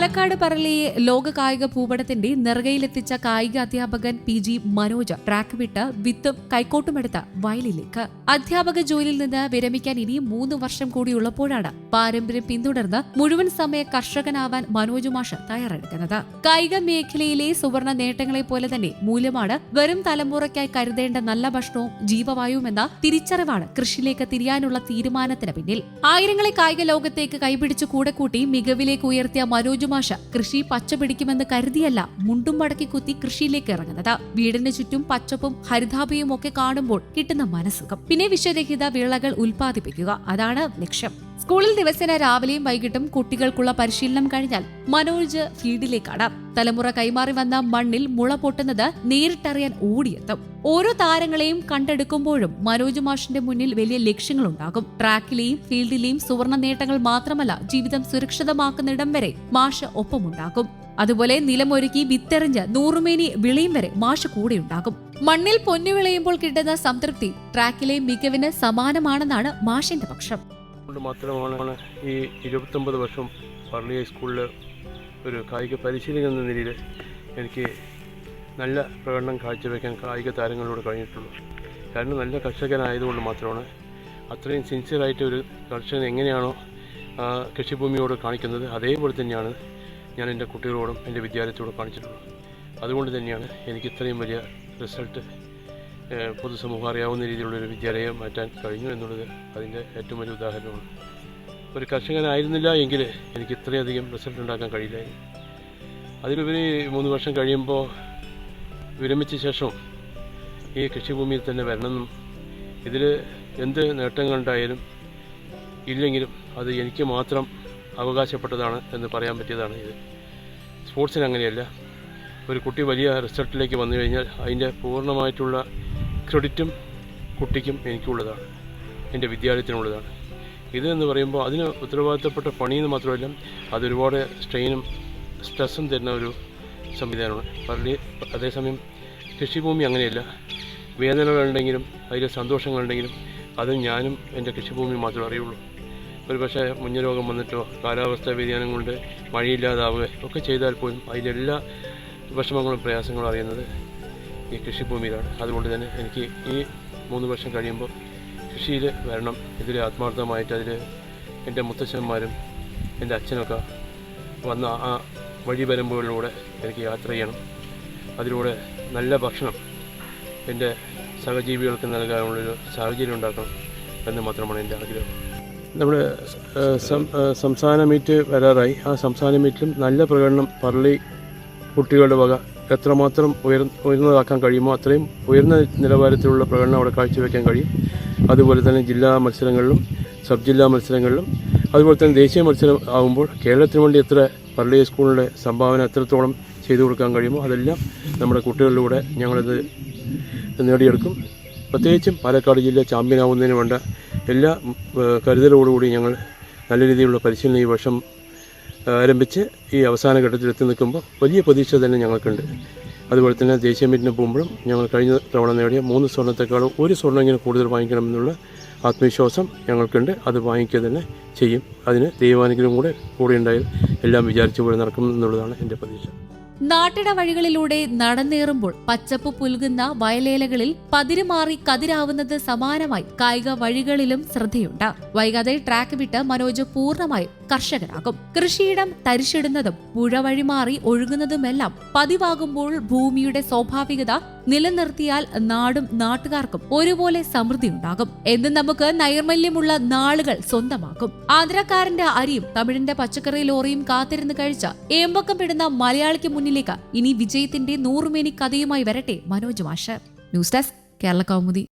പാലക്കാട് പറളിയെ ലോക കായിക ഭൂപടത്തിന്റെ നെറുകയിലെത്തിച്ച കായിക അധ്യാപകൻ പി ജി മനോജ് ട്രാക്ക് വിട്ട് വിത്തും കൈക്കോട്ടുമെടുത്ത വയലിലേക്ക്. അധ്യാപക ജോലിയിൽ നിന്ന് വിരമിക്കാൻ ഇനി മൂന്ന് വർഷം കൂടിയുള്ളപ്പോഴാണ് പാരമ്പര്യം പിന്തുടർന്ന് മുഴുവൻ സമയ കർഷകനാവാൻ മനോജ് മാഷ് തയ്യാറെടുക്കുന്നത്. കായിക മേഖലയിലെ സുവർണ നേട്ടങ്ങളെ പോലെ തന്നെ മൂല്യമാണ് വരും തലമുറയ്ക്കായി കരുതേണ്ട നല്ല ഭക്ഷണവും ജീവവായുവും എന്ന തിരിച്ചറിവാണ് കൃഷിയിലേക്ക് തിരിയാനുള്ള തീരുമാനത്തിന് പിന്നിൽ. ആയിരങ്ങളെ കായിക ലോകത്തേക്ക് കൈപിടിച്ചു കൂടെ കൂട്ടി മികവിലേക്ക് ഉയർത്തിയ മനോജ് മാഷ കൃഷി പച്ചപിടിക്കുമെന്ന് കരുതിയല്ല മുണ്ടും മടക്കി കുത്തി കൃഷിയിലേക്ക് ഇറങ്ങുന്നത്. വീടിന് ചുറ്റും പച്ചപ്പും ഹരിതാപയും ഒക്കെ കാണുമ്പോൾ കിട്ടുന്ന മനസ്സുഖം. പിന്നെ വിഷരഹിത വിളകൾ ഉൽപ്പാദിപ്പിക്കുക. അതാണ് ലക്ഷ്യം. സ്കൂളിൽ ദിവസേന രാവിലെയും വൈകിട്ടും കുട്ടികൾക്കുള്ള പരിശീലനം കഴിഞ്ഞാൽ മനോജ് ഫീൽഡിലേക്കാണ്. തലമുറ കൈമാറി വന്ന മണ്ണിൽ മുള പൊട്ടുന്നത് നേരിട്ടറിയാൻ ഓടിയെത്തും. ഓരോ താരങ്ങളെയും കണ്ടെടുക്കുമ്പോഴും മനോജ് മാഷിന്റെ മുന്നിൽ വലിയ ലക്ഷ്യങ്ങളുണ്ടാകും. ട്രാക്കിലെയും ഫീൽഡിലെയും സുവർണ നേട്ടങ്ങൾ മാത്രമല്ല ജീവിതം സുരക്ഷിതമാക്കുന്നിടം വരെ മാഷ് ഒപ്പമുണ്ടാകും. അതുപോലെ നിലമൊരുക്കി വിത്തെറിഞ്ഞ് നൂറുമേനി വിളയും വരെ മാഷ് കൂടെയുണ്ടാകും. മണ്ണിൽ പൊന്നു വിളയുമ്പോൾ കിട്ടുന്ന സംതൃപ്തി ട്രാക്കിലെ മികവിന് സമാനമാണെന്നാണ് മാഷിന്റെ പക്ഷം. കൊണ്ട് മാത്രമാണ് ഈ ഇരുപത്തൊമ്പത് വർഷം പള്ളി ഹൈസ്കൂളിൽ ഒരു കായിക പരിശീലകൻ എന്ന നിലയിൽ എനിക്ക് നല്ല പ്രകടനം കാഴ്ചവെക്കാൻ കായിക താരങ്ങളോട് കഴിഞ്ഞിട്ടുള്ളൂ. കാരണം നല്ല കർഷകനായതുകൊണ്ട് മാത്രമാണ് അത്രയും സിൻസിയറായിട്ട് ഒരു കർഷകൻ എങ്ങനെയാണോ കൃഷിഭൂമിയോട് കാണിക്കുന്നത് അതേപോലെ തന്നെയാണ് ഞാൻ എന്റെ കുട്ടികളോടും എന്റെ വിദ്യാലയത്തോടും കാണിച്ചിട്ടുള്ളത്. അതുകൊണ്ട് തന്നെയാണ് എനിക്ക് ഇത്രയും വലിയ റിസൾട്ട് പൊതുസമൂഹം അറിയാവുന്ന രീതിയിലുള്ളൊരു വിദ്യാലയം മാറ്റാൻ കഴിഞ്ഞു എന്നുള്ളത് അതിന്റെ ഏറ്റവും വലിയ ഉദാഹരണമാണ്. ഒരു കർഷകനായിരുന്നില്ല എങ്കിൽ എനിക്ക് ഇത്രയധികം റിസൾട്ട് ഉണ്ടാക്കാൻ കഴിയില്ലായിരുന്നു. അതിലുപരി മൂന്ന് വർഷം കഴിയുമ്പോൾ വിരമിച്ച ശേഷം ഈ കൃഷിഭൂമിയിൽ തന്നെ വരണമെന്നും ഇതിൽ എന്ത് നേട്ടങ്ങളുണ്ടായാലും ഇല്ലെങ്കിലും അത് എനിക്ക് മാത്രം അവകാശപ്പെട്ടതാണ് എന്ന് പറയാൻ പറ്റിയതാണ് ഇത്. സ്പോർട്സിന് അങ്ങനെയല്ല. ഒരു കുട്ടി വലിയ റിസൾട്ടിലേക്ക് വന്നു കഴിഞ്ഞാൽ അതിന്റെ പൂർണമായിട്ടുള്ള ക്രെഡിറ്റും കുട്ടിക്കും എനിക്കുള്ളതാണ്. എന്റെ വിദ്യാലയത്തിനുള്ളതാണ്. ഇത് എന്ന് പറയുമ്പോൾ അതിന് ഉത്തരവാദിത്തപ്പെട്ട പണിയെന്ന് മാത്രമല്ല അതൊരുപാട് സ്ട്രെയിനും സ്ട്രെസ്സും തരുന്ന ഒരു സംവിധാനമാണ്. പള്ളി അതേസമയം കൃഷിഭൂമി അങ്ങനെയല്ല. വേദനകളുണ്ടെങ്കിലും അതിലെ സന്തോഷങ്ങളുണ്ടെങ്കിലും അത് ഞാനും എന്റെ കൃഷിഭൂമി മാത്രമേ അറിയുള്ളൂ. ഒരു പക്ഷേ മുഞ്ഞരോഗം വന്നിട്ടോ കാലാവസ്ഥാ വ്യതിയാനം കൊണ്ട് മഴയില്ലാതാവുക ഒക്കെ ചെയ്താൽ പോലും അതിലെല്ലാ വിഷമങ്ങളും പ്രയാസങ്ങളും അറിയുന്നത് ഈ കൃഷിഭൂമിയിലാണ്. അതുകൊണ്ട് തന്നെ എനിക്ക് ഈ മൂന്ന് വർഷം കഴിയുമ്പോൾ കൃഷിയിൽ വരണം. ഇതിൽ ആത്മാർത്ഥമായിട്ട് അതിൽ എന്റെ മുത്തശ്ശന്മാരും എന്റെ അച്ഛനൊക്കെ വന്ന ആ വഴിവരമ്പുകളിലൂടെ എനിക്ക് യാത്ര ചെയ്യണം. അതിലൂടെ നല്ല ഭക്ഷണം എന്റെ സഹജീവികൾക്ക് നൽകാനുള്ളൊരു സാഹചര്യം ഉണ്ടാക്കണം എന്ന് മാത്രമാണ് എന്റെ ആഗ്രഹം. നമ്മുടെ സംസ്ഥാന മീറ്റ് വരാറായി. ആ സംസ്ഥാന മീറ്റിലും നല്ല പ്രകടനം പള്ളി കുട്ടികളുടെ വക എത്രമാത്രം ഉയർ ഉയർന്നതാക്കാൻ കഴിയുമോ അത്രയും ഉയർന്ന നിലവാരത്തിലുള്ള പ്രകടനം അവിടെ കാഴ്ചവെക്കാൻ കഴിയും. അതുപോലെ തന്നെ ജില്ലാ മത്സരങ്ങളിലും സബ് ജില്ലാ മത്സരങ്ങളിലും അതുപോലെ തന്നെ ദേശീയ മത്സരം ആകുമ്പോൾ കേരളത്തിന് വേണ്ടി എത്ര പള്ളി സ്കൂളിന്റെ സംഭാവന എത്രത്തോളം ചെയ്തു കൊടുക്കാൻ കഴിയുമോ അതെല്ലാം നമ്മുടെ കുട്ടികളിലൂടെ ഞങ്ങളിത് നേടിയെടുക്കും. പ്രത്യേകിച്ചും പാലക്കാട് ജില്ല ചാമ്പ്യനാവുന്നതിന് വേണ്ട എല്ലാ കരുതലോടുകൂടി ഞങ്ങൾ നല്ല രീതിയിലുള്ള പരിശീലനം ഈ വർഷം ആരംഭിച്ച് ഈ അവസാന ഘട്ടത്തിൽ എത്തി നിൽക്കുമ്പോൾ വലിയ പ്രതീക്ഷ തന്നെ ഞങ്ങൾക്കുണ്ട്. അതുപോലെ തന്നെ ദേശീയ മീറ്റിന് പോകുമ്പോഴും ഞങ്ങൾ കഴിഞ്ഞ തവണ നേടിയ മൂന്ന് സ്വർണത്തെക്കാളും ഒരു സ്വർണമെങ്കിലും കൂടുതൽ വാങ്ങിക്കണമെന്നുള്ള ആത്മവിശ്വാസം ഞങ്ങൾക്കുണ്ട്. അത് വാങ്ങിക്കുക തന്നെ ചെയ്യും. അതിന് ദൈവാനുഗ്രഹം കൂടെ കൂടെ ഉണ്ടായാൽ എല്ലാം വിചാരിച്ച പോലെ നടക്കും എന്നുള്ളതാണ് എന്റെ പ്രതീക്ഷ. നാട്ടിട വഴികളിലൂടെ നടന്നേറുമ്പോൾ പച്ചപ്പ് പുൽകുന്ന വയലേലകളിൽ പതിരുമാറി കതിരാവുന്നത് സമാനമായി കായിക വഴികളിലും ശ്രദ്ധയുണ്ട്. വൈകാതെ ട്രാക്ക് വിട്ട് മനോജ് പൂർണമായും കർഷകനാകും കൃഷിയിടം തരിശിടുന്നതും പുഴ വഴി മാറി ഒഴുകുന്നതുമെല്ലാം പതിവാകുമ്പോൾ ഭൂമിയുടെ സ്വാഭാവികത നിലനിർത്തിയാൽ നാടും നാട്ടുകാർക്കും ഒരുപോലെ സമൃദ്ധി ഉണ്ടാകും എന്ന് നമുക്ക് നൈർമല്യമുള്ള നാളുകൾ സ്വന്തമാക്കും. ആന്ധ്രക്കാരന്റെ അരിയും തമിഴിന്റെ പച്ചക്കറി ലോറിയും കാത്തിരുന്ന് കഴിച്ച ഏമ്പക്കം പെടുന്ന മലയാളിക്ക് മുന്നിലേക്ക് ഇനി വിജയത്തിന്റെ നൂറുമേനി കഥയുമായി വരട്ടെ മനോജ് മാഷ്. News desk Kerala Kaumudi.